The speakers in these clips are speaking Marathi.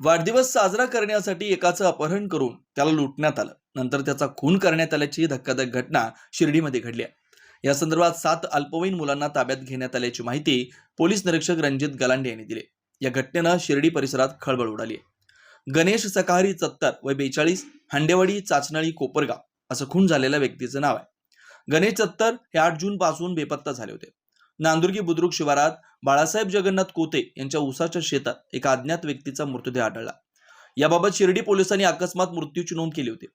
वाढदिवस साजरा करण्यासाठी एकाचं अपहरण करून त्याला लुटण्यात आलं. नंतर त्याचा खून करण्यात आल्याची धक्कादायक घटना शिर्डीमध्ये घडली आहे. या संदर्भात सात अल्पवयीन मुलांना ताब्यात घेण्यात आल्याची माहिती पोलीस निरीक्षक रणजित गलांडे यांनी दिली या घटनेनं शिर्डी परिसरात खळबळ उडाली आहे. गणेश सकाहरी चत्तर व बेचाळीस हांडेवाडी चाचनळी कोपरगाव असं खून झालेल्या व्यक्तीचं नाव आहे. गणेश चत्तर हे आठ जून पासून बेपत्ता झाले होते. नांदुर्गी बुद्रुक शिवारात बाळासाहेब जगन्नाथ कोते यांच्या उसाच्या शेतात एका अज्ञात व्यक्तीचा मृतदेह आढळला. याबाबत शिर्डी पोलिसांनी अकस्मात मृत्यूची नोंद केली होती.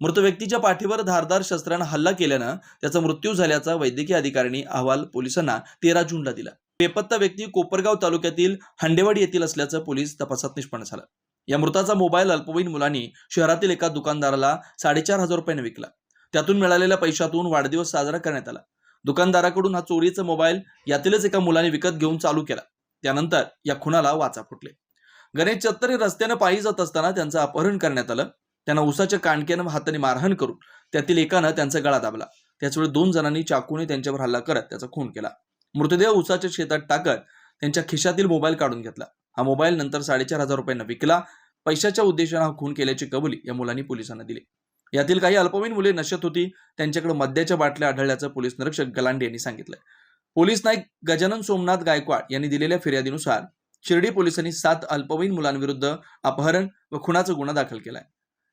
मृत व्यक्तीच्या पाठीवर धारदार शस्त्रानं हल्ला केल्यानं त्याचा मृत्यू झाल्याचा वैद्यकीय अधिकाऱ्यांनी अहवाल पोलिसांना तेरा जूनला दिला. बेपत्ता व्यक्ती कोपरगाव तालुक्यातील हांडेवाडी येथील असल्याचं पोलीस तपासात निष्पन्न झालं. या मृताचा मोबाईल अल्पवयीन मुलांनी शहरातील एका दुकानदाराला साडेचार हजार रुपयाने विकला. त्यातून मिळालेल्या पैशातून वाढदिवस साजरा करण्यात आला. दुकानदाराकडून हा चोरीचा मोबाईल यातीलच एका मुलाने विकत घेऊन चालू केला. त्यानंतर या खुनाला वाचा फुटले. गणेश चत्तरी रस्त्यानं पायी जात असताना त्यांचं अपहरण करण्यात आलं. त्यांना उसाच्या कांडक्यानं हाताने मारहाण करून त्यातील एकानं त्यांचा गळा दाबला. त्याचवेळी दोन जणांनी चाकूने त्यांच्यावर हल्ला करत त्याचा खून केला. मृतदेह उसाच्या शेतात टाकत त्यांच्या खिशातील मोबाईल काढून घेतला. हा मोबाईल नंतर साडेचार हजार रुपयांना विकला. पैशाच्या उद्देशानं हा खून केल्याची कबुली या मुलांनी पोलिसांना दिली. यातील काही अल्पवयीन मुले नशत होती. त्यांच्याकडे मद्याच्या बाटल्या आढळल्याचं पोलीस निरीक्षक गलांडे यांनी सांगितलं पोलीस नाईक गजानन सोमनाथ गायकवाड यांनी दिलेल्या फिर्यादीनुसार शिर्डी पोलिसांनी सात अल्पवयीन मुलांविरुद्ध अपहरण व खुनाचा गुन्हा दाखल केलाय.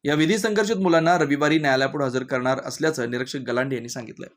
या विधी संघर्षित मुलांना रविवारी न्यायालयापुढे हजर करणार असल्याचं निरीक्षक गलांडे यांनी सांगितलंय.